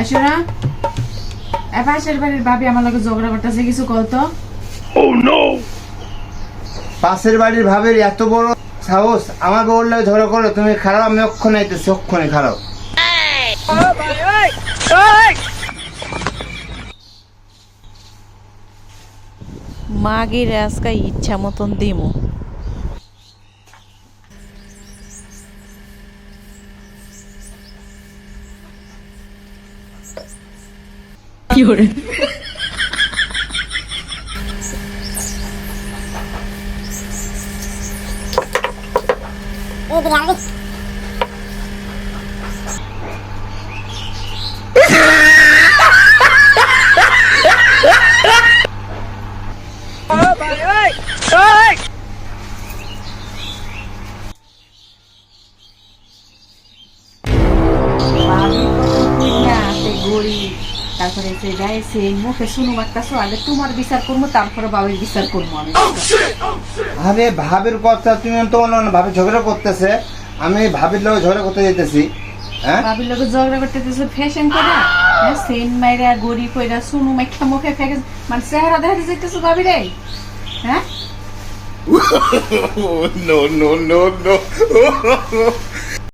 আসো না পাশের বাড়ির ভাবি আমার লগে ঝগড়া করতেছে কিছু কত পাশের বাড়ির ভাবের এত বড় সাহস আমার বউর লাগে ঝগড়া করো তুমি খারাপ আমি অক্ষণে আইতেছি অক্ষণে খারাপ। মাগের আজকে ইচ্ছা মতন দিমু। 有人。我不要。তারপরে সে গায়ে সে মুখে শুনু মারতাছো আগে তোমার বিচার করব তারপরে বাবির বিচার করব আমি। আরে ভাবের কথা তুমি তো অন্য অন্য ভাবে ঝগড়া করতেছে। আমি ভাবির লোক ঝগড়া করতে যেতেছি হ্যাঁ? ভাবির লোক ঝগড়া করতেছে ফ্যাশন করে। হ্যাঁ সেন মাইরা গড়ি কইরা শুনু মাইখা মুখে ফেকে মানে চেহারা দেখা যাইতেছো ভাবি রে। হ্যাঁ? No, no, no, no.